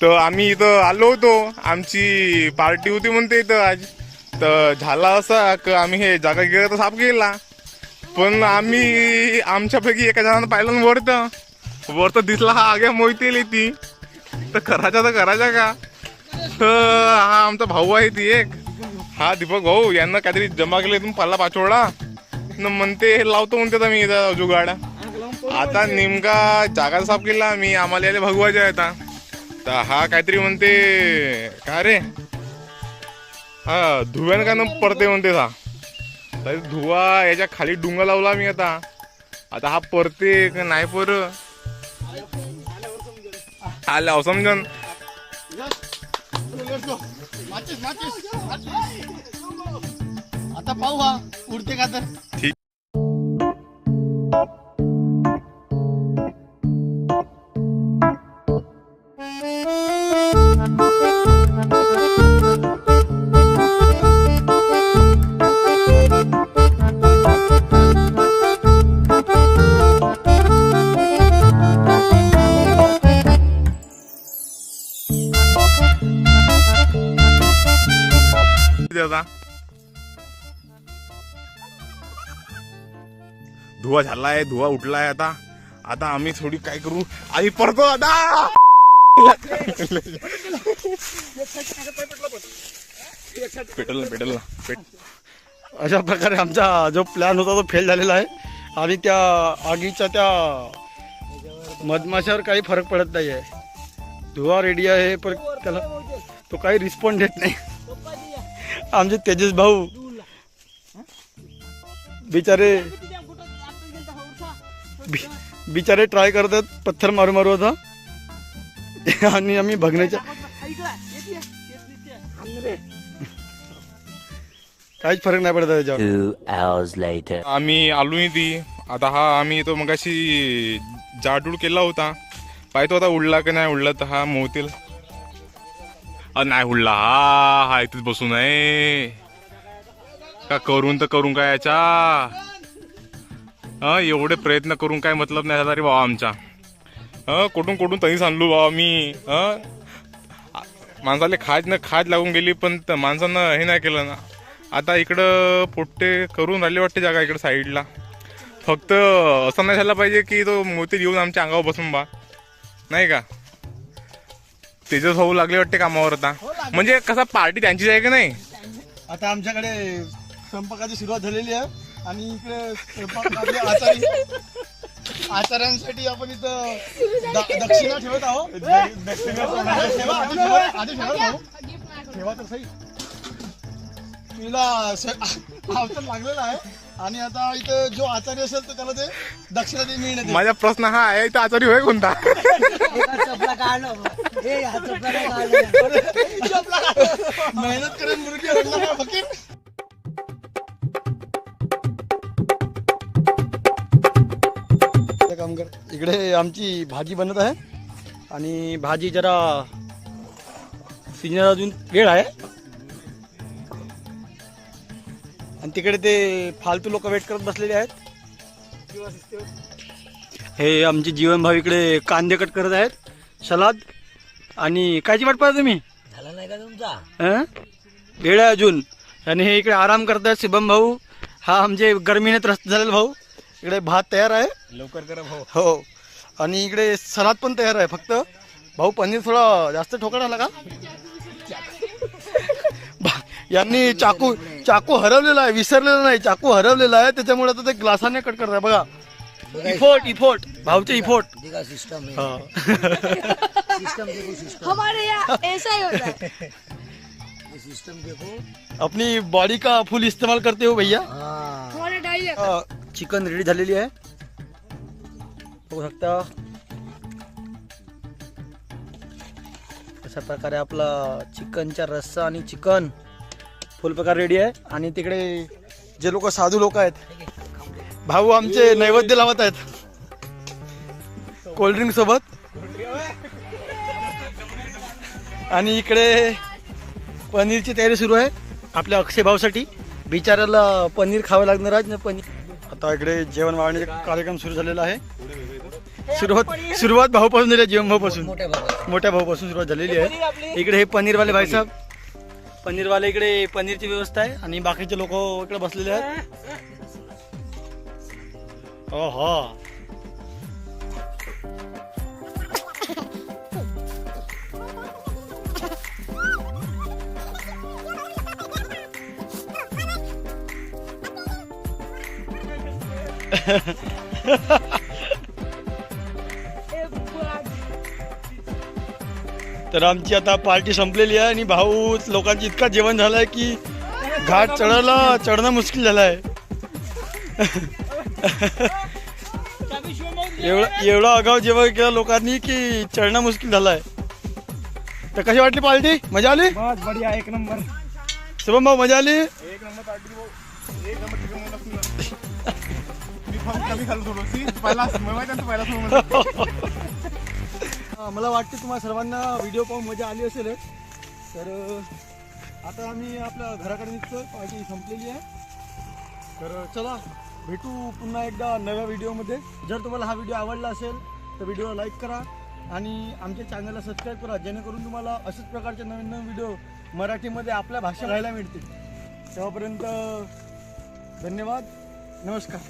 तर आम्ही इथं आलो होतो. आमची पार्टी होती म्हणते इथं आज. तर झाला असा की आम्ही हे जागा गेला तर साफ केला. पण आम्ही आमच्यापैकी एका जणानं पाहिलं वरतं. वरतं दिसला हा आग्या मोहितेल ती. तर करायचा तर करायचा का? तर हा आमचा भाऊ आहे ती एक. हा दीपक भाऊ यांना काहीतरी जमा केले तुम्ही पल्ला पाचोडा न म्हणते हे लावतो म्हणते मी इथं जुगाड. आता नेमका जागा साफ केला. मी आम्हाला याले भगवायचे आहे आता तर हा काहीतरी म्हणते का रे? हा धुव्यानं का न पडते म्हणते हा? धुवा याच्या खाली डुंगा लावला मी आता. आता हा परते का नाही पर? आल्या समजन. आता पाहू हा उडते का तर? त्याचा धुवा झालाय धुवा उठलाय आता. आता आम्ही थोडी काय करू? आई पडतो आता. पेटल ना पेटल ना. पेट. अशा प्रकारे आमचा जो प्लॅन होता तो फेल झालेला आहे. आणि त्या आगीच्या त्या मधमाशावर काही फरक पडत नाही आहे धुवा रेडी आहे पण त्याला तो काही रिस्पॉन्ड देत नाही. आमचे तेजस भाऊ. बिचारे बि- बिचारे ट्राय करतात पत्थर मारू मारू आता. आणि आम्ही बघण्याच्या काहीच फरक नाही पडत आहे त्याच्यावर Two hours later. आम्ही आलो ती. आता हा आम्ही तो मगाशी जाडूड केला होता. पाहतो आता उडला का नाही उडला तर हा मोतील अ, नाही उडला हा हा इथेच बसून आहे. का करून तर करून काय याचा हा एवढे प्रयत्न करून काय मतलब नाही झाला रे बाबा आमचा. हा कुठून कुठून तरी सांगलो बाबा मी. हा माणसाला खाज न खाज लागून गेली पण माणसानं हे नाही केलं ना. आता इकडं पोट्टे करून राहिले वाटते जागा इकडं साईडला. फक्त असं नाही झालं पाहिजे की तो मोती येऊन आमच्या अंगावर बसून बा. नाही का? तेजस भाऊ लागले वाटते कामावर आता. म्हणजे कसा पार्टी त्यांचीच आहे की नाही? आता आमच्याकडे स्वयंपाकाची सुरुवात झालेली आहे आणि इकडे स्वयंपाकाचे आचारी आचार्यांसाठी आपण इथं द- दक्षिणा ठेवत आहोत. ठेवा, आधी ठेवा, आधी ठेवा भाऊ. ठेवा तर सही. तुला अवसर लागलेला आहे. आणि आता इथं जो आचार्य असेल तर त्याला ते दक्षिणा दे मिळण्यात येईल. माझा प्रश्न हा आहे तर आचारी होय कोणता? मेहनत करेन मुलगी रडणार नाही फकीर? कामगार इकडे आमची भाजी बनत आहे. आणि भाजी जरा सिजन अजून वेळ आहे. आणि तिकडे ते फालतू लोक वेट करत बसलेले आहेत. हे आमचे जीवन भाऊ इकडे कांदे कट करत आहेत. सलाद आणि कायची वाट पाहता तुम्ही? झाला नाही का तुमचा? हं? वेळ आहे अजून. आणि हे इकडे आराम करतात शिवम भाऊ. हा आमचे गरमीने त्रस्त झालेला भाऊ. इकडे भात तयार आहे. लवकर करा भाऊ. हो. आणि इकडे सलाद पण तयार आहे फक्त. भाऊ पनीर थोडा जास्त ठोकळ आला का? यांनी चाकू चाकू हरवलेला आहे विसरलेला नाही चाकू हरवलेला आहे त्याच्यामुळे आता ते ग्लासाने कट करत आहे. बघा. Effort effort. भाऊचे इफोर्ट. देखा सिस्टम हमारे यहाँ ऐसा ही होता है. ये सिस्टम देखो. अपनी बॉडी का फुल इस्तेमाल करते हो भैया? हाँ. हमारे चिकन रेडी झालेली आहे. बघू शकता. अशा प्रकारे आपला चिकनचा रस्सा आणि चिकन फुल प्रकार रेडी आहे. आणि तिकडे जे लोक साधू लोक आहेत भाऊ आमचे नैवेद्य लावत आहेत. कोल्ड्रिंक सोबत. आणि इकडे पनीरची तयारी सुरू आहे. आपल्या अक्षय भाऊसाठी. बिचाराला पनीर खावं लागणार आहे. ना पनीर आता इकडे जेवण वाढण्याचा कार्यक्रम सुरू झालेला आहे. सुरुवात सुरुवात भाऊपासून झाली जीवन भाऊपासून. मोठ्या बाबा मोठ्या भाऊपासून सुरुवात झालेली आहे. इकडे हे पनीरवाले भाईसाहेब पनीरवाले इकडे पनीरची व्यवस्था आहे आणि बाकीचे लोक इकडे बसलेले आहेत. ओहो. तर आमची आता पार्टी संपलेली आहे आणि भाऊ लोकांची इतका जेवण झालंय की घाट चढायला चढणं मुश्किल झालंय. एवढं एवढं आगाव जेवण केलं लोकांनी की चढणं मुश्किल झालंय. तर कशी वाटली पार्टी? मजा आली? बढिया एक नंबर. शुभम भाऊ मजा आली? एक नंबर पार्टी भाऊ. एक नंबर. मी कमी खाल्लं पहिला आहे पहिला समोर मला वाटते तुम्हाला सर्वांना व्हिडिओ पाहून मजा आली असेल. तर आता आम्ही आपल्या घराकडे निघतो पार्टी संपलेली आहे. तर चला भेटू पुन्हा एकदा नव्या व्हिडिओमध्ये जर तुम्हाला हा व्हिडिओ आवडला असेल तर व्हिडिओ लाईक करा. आणि आमच्या चॅनलला सबस्क्राईब करा. जेणेकरून तुम्हाला अशाच प्रकारचे नवीन नवीन व्हिडिओ मराठीमध्ये आपल्या भाषा राहायला मिळतील. तेव्हापर्यंत धन्यवाद. नमस्कार.